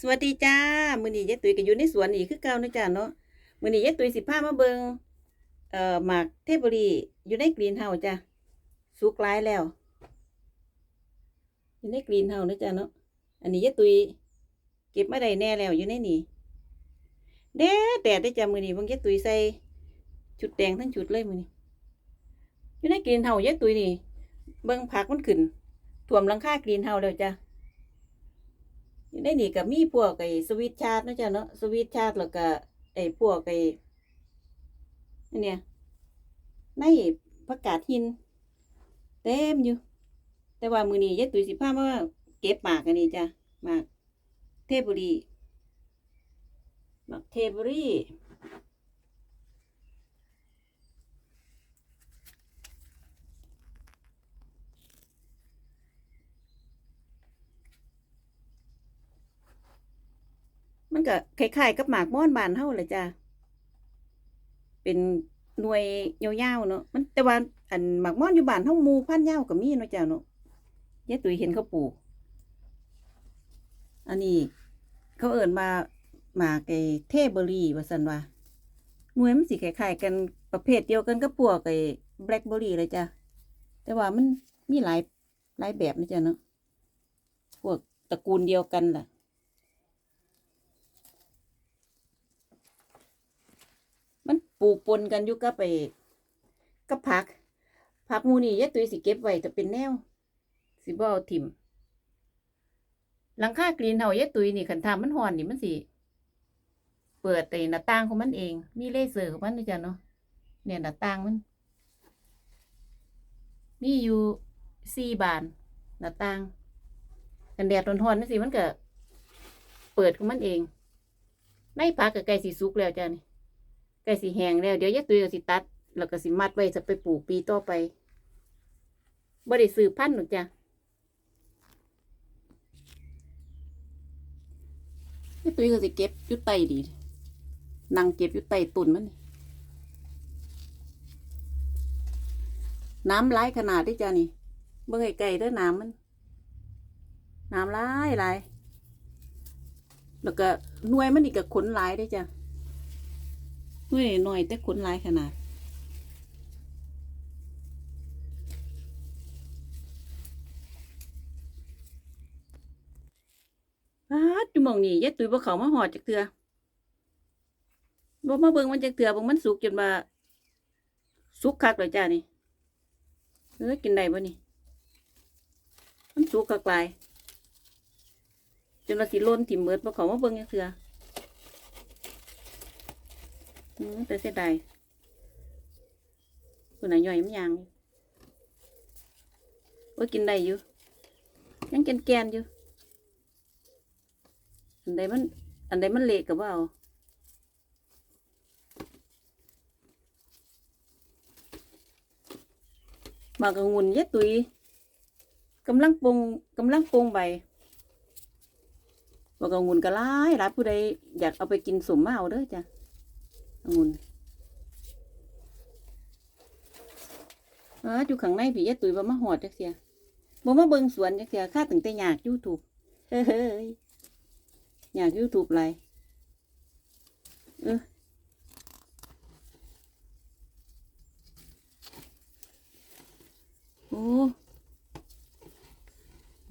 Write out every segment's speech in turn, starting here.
สวัสดีจ้า มื้อนี้ยายตุ้ยก็อยู่ในสวนอีกคือเก่านะจ้าเนาะ มื้อนี้ยายตุ้ยสิพามาเบิงเอ่อหมากเทพบุรีอยู่ในกรีนเฮาจ้ะสุกหลายแล้ว อยู่ในกรีนเฮานะจ้าเนาะ อันนี้ยายตุ้ยเก็บมาได้แน่แล้วอยู่ในนี่แดดแดดได้จ้ามื้อนี้บิ่งยายตุ้ยใส่ชุดแดงทั้งชุดเลยมื้อนี้อยู่ในกรีนเฮายายตุ้ยนี่ เบิงผักมันขึ้นท่วมหลังคากรีนเฮาแล้วจ้ะ อยู่ในนี่ก็มีพวกไอ้สวิตชาร์ดนะจ๊ะเนาะสวิตชาร์ดแล้วก็ไอ้พวกไอ้อันเนี่ยในประกาศหิน เต็มอยู่ แต่ว่ามือนี้ยายตุ้ยสิพามาเก็บหมากอันนี้จ้ะหมากเทพบุรีหมากเทพบุรี มันก็คล้ายๆกับหมากม่อนบานเฮาเลยจ้ะเป็นหน่วยยาวๆเนาะมันแต่ว่าอันหมากม่อนอยู่บ้านเฮามูพันยาวก็มีเนาะจ้ะเนาะยายตุ๋ยเห็นเขาปลูกอันนี้ เขาเอิ้นมาหมากไอ้เทเบอรี่ว่าซั่นว่าหน่วยมันสิคล้ายๆกันประเภทเดียวกันกับพวกไอ้แบล็คเบอรี่เลยจ้ะแต่ว่ามันมีหลายหลายแบบนะจ้ะเนาะพวกตระกูลเดียวกันแหละ มัน ปลูกปนกันอยู่กับไปกับผัก ผักมูนี่ยายตุ้ยสิเก็บไว้จะเป็นแนว สิบ่เอาถิ่มหลังคากรีนเฮายายตุ้ยนี่คันทามันฮ้อนนี่มันสิเปิดแต่หน้าต่างของมันเอง มีเลเซอร์ของมันนี่จ้ะเนาะเนี่ยหน้าต่างมัน มีอยู่สี่บานหน้าต่างกันแดดร้อนๆนั่นสิมันก็เปิดของมันเอง ในผักก็ใกล้สิสุกแล้วจ้ะนี่ กล้สิแห้งแล้ว เดี๋ยวยายตุ้ยก็สิตัด แล้วก็สิมัดไว้จะไปปลูกปีต่อไปบ่ได้ซื้อพันธุ์หรอกจ้ะยายตุ้ยก็สิเก็บอยู่ใต้ดีนั่งเก็บอยู่ใต้ต้นมันนี่น้ำไหลายขนาดที่จ้ะนี่เบิ่งไกลๆเด้อน้ำมัน น้ำไหลายหลายแล้วก็หน่วยมันอีกก็ขนหลายได้จ้ะ หน่วยหน่อยแต่ขนลายขนาด พาดจุมองนี่ยายตุ้ยบ่เขามาหอดจักเทือบ่มาเบิ่งมันจักเทือบิ่มันสุกจนว่าสุกคักเลยจ้านี่เออกินได้บ่นี่ มันสุกคักหลายจนว่าสิล้นถิ่มเบิดบ่เขามาเบิ่งจักเทือ อืมแต่เสียดายคนไหนะย่อยมันยางอยู่โอ้ยกินได้อยู่ ยังแกนแกนๆอยู่ อันใดมัน อันใดมันเละกับว่าเมากระงุนเย็ดตุยกำลังปงกำลังปงใบมากระงุนก็หลายหลายผู้ใดอยากเอาไปกินสมมาเอาเด้อจ้ะ องุ่นอออยู่ข้างในพี่ยายตุ๋ยบ่มาหอดจักเสียบ่มาเบิ่งสวนจักเสียค่าตั้งแต่อยาก YouTube เฮ้ยอยาก YouTube ไรเออโอ้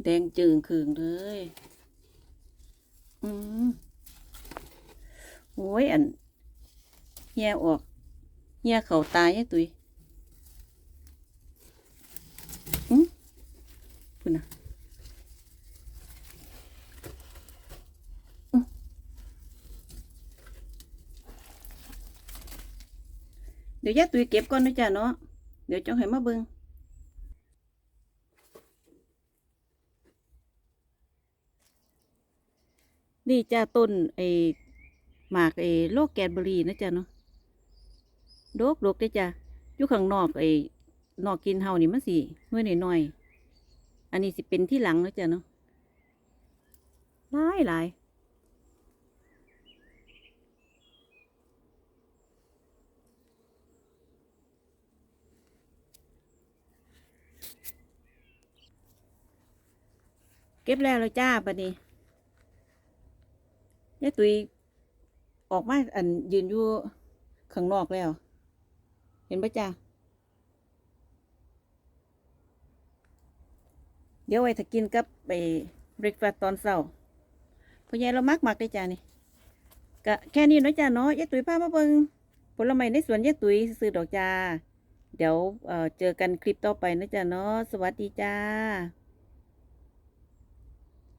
แดงจึงคืงเลยอืมโอ้ยอัน เหี่ออกเหี่เขาตายยายตุยอืมพุ่นนะเดี๋ยวยายตุยเก็บก่อนนะจ๊ะเนาะ เดี๋ยวจ้องให้มาเบิงนี่จ้าต้นไอ้หมากไอ้โลกแกนเบอรี่นะจ๊ะเนาะ ดกดกได้จ้ะอยู่ข้างนอกไอ้นอกกินเฮานี่มันสิหน่วยน้อยๆอันนี้สิเป็นที่หลังแล้วจ้ะเนาะหลายหลายเก็บแล้วแล้วจ้าบัดนี้ยายตุยออกมาอันยืนอยู่ข้างนอกแล้ว เห็นปะจ้าเดี๋ยวไว้ถ้ากินกับไปเบรกฟาสตอนเช้าพ่อใหญ่เรามักมักได้จ้านี่ก็แค่นี้เนาะจ้าเนาะยายตุยพามาเบิ่งผลไม้ในสวนยายตุยซื้อดอกจ้าเดี๋ยวเเจอกันคลิปต่อไปนะจ้าเนาะสวัสดีจ้า